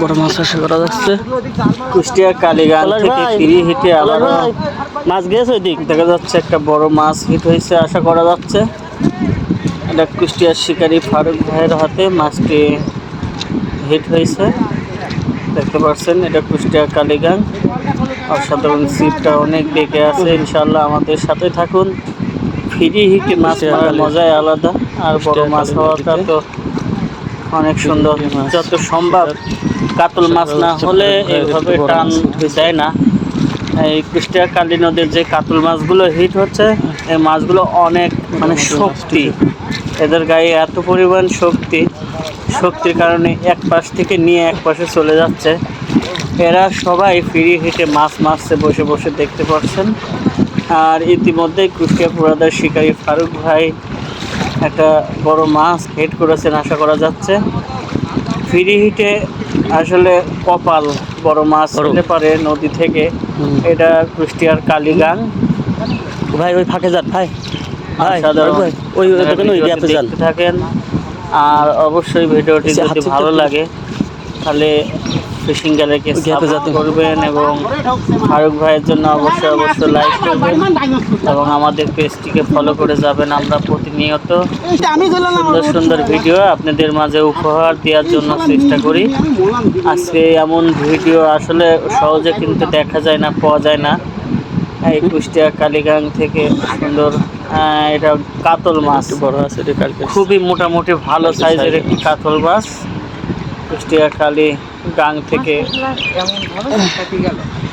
বড় মাছ আশা করা যাচ্ছে। কুষ্টিয়া কালীগান থেকে ফিরি হিটে আবার মাছ গেছে ওই দিক দেখা যাচ্ছে একটা বড় মাছ হিট হয়েছে আশা করা যাচ্ছে। এটা কুষ্টিয়ার শিকারী ফারুক ভাইয়ের হাতে মাছটি হিট হয়েছে। দেখতে পাচ্ছেন এটা কুষ্টিয়া কালীগাং অসাধারণ সিটটা অনেক বেঁকে আছে ইনশাল্লাহ আমাদের সাথে থাকুন। ফিরি হিটে মাছ মজাই আলাদা আর বড় মাছ হওয়াটা তো অনেক সুন্দর। যত সম্ভব কাতল মাছ না হলে এইভাবে টান। যায় না। এই কুষ্টিয়া কালী নদীর যে কাতল মাছগুলো হিট হচ্ছে, এই মাছগুলো অনেক মানে শক্তি। এদের গায়ে এত পরিমাণ শক্তি। শক্তির কারণে এক পাশ থেকে নিয়ে এক পাশে চলে যাচ্ছে। এরা সবাই ফিরি হিটে মাছ মারছে, বসে বসে দেখতে পাচ্ছেন। আর ইতিমধ্যে কুষ্টিয়া পুরাদার শিকারী ফারুক ভাই একটা বড় মাছ হেড করেছেন আশা করা যাচ্ছে। ফিরি হিটে আসলে কপাল বড় মাছ হতে পারে নদী থেকে। এটা কুষ্টিয়ার কালীগাং। ভাই ওই ফাঁকে যান ভাই। ওই যান। থাকেন। আর অবশ্যই ভিডিওটি যদি ভালো লাগে তাহলে ফিশিং গ্যালারিকে সাপোর্ট যাতে- করবেন এবং ফারুক ভাইয়ের জন্য অবশ্যই অবশ্যই লাইক করবেন এবং আমাদের পেজটিকে ফলো করে যাবেন আমরা প্রতিনিয়ত সুন্দর সুন্দর ভিডিও আপনাদের মাঝে উপহার দেওয়ার জন্য চেষ্টা করি। আজকে এমন ভিডিও আসলে সহজে কিন্তু দেখা যায় না পাওয়া যায় না। এই কুষ্টিয়া কালীগাং থেকে সুন্দর এটা কাতল মাছ। বড় আছে খুবই মোটামুটি ভালো সাইজের একটি কাতল মাছ। কুষ্টিয়া কালী গাং থেকে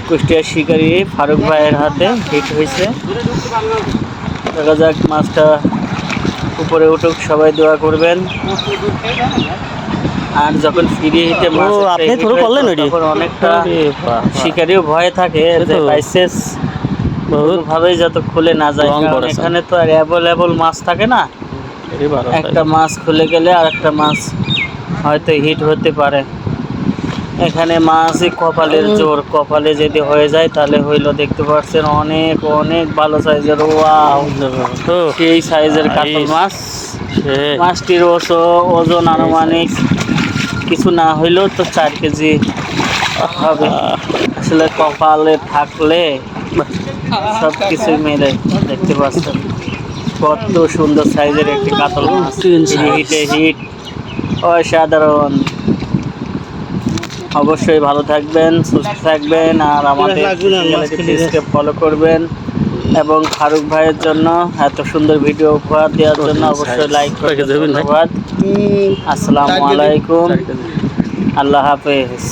কুষ্টিয়া শিকারি ফারুক ভাইয়ের হাতে হিট হয়েছে দেখা যাক মাছটা উপরে উঠুক সবাই দোয়া করবেন আর যখন ফিরে হিটে মাছ আপনি hit করলেন তখন অনেকটা। শিকারিও ভয়ে থাকে যে। বাইসেস ভাবেই যত খুলে না যায়। এখানে তো আর অ্যাভেলেবল মাছ থাকে না একটা মাছ খুলে গেলে আর একটা মাছ হয়তো হিট হতে পারে। এখানে মাছই কপালের জোর কপালে যদি হয়ে যায় তাহলে হইল দেখতে পাচ্ছেন অনেক অনেক ভালো সাইজের ওয়াও সেই সাইজের কাতল মাছ? মাছটির ওজো- ওজন আনুমানিক কিছু না হইলেও তো চার কেজি হবে। আসলে কপালে থাকলে সব কিছু মেলে দেখতে পাচ্ছেন। কত সুন্দর সাইজের একটি কাতল মাছ। হিটে হিট। অসাধারণ। অবশ্যই ভালো থাকবেন সুস্থ থাকবেন আর আমাদের পেজকে ফলো করবেন। এবং ফারুক ভাইয়ের জন্য এত সুন্দর ভিডিও উপহার দেওয়ার জন্য অবশ্যই লাইক ভাই? ধন্যবাদ। আসসালামু আলাইকুম। আল্লাহ হাফেজ।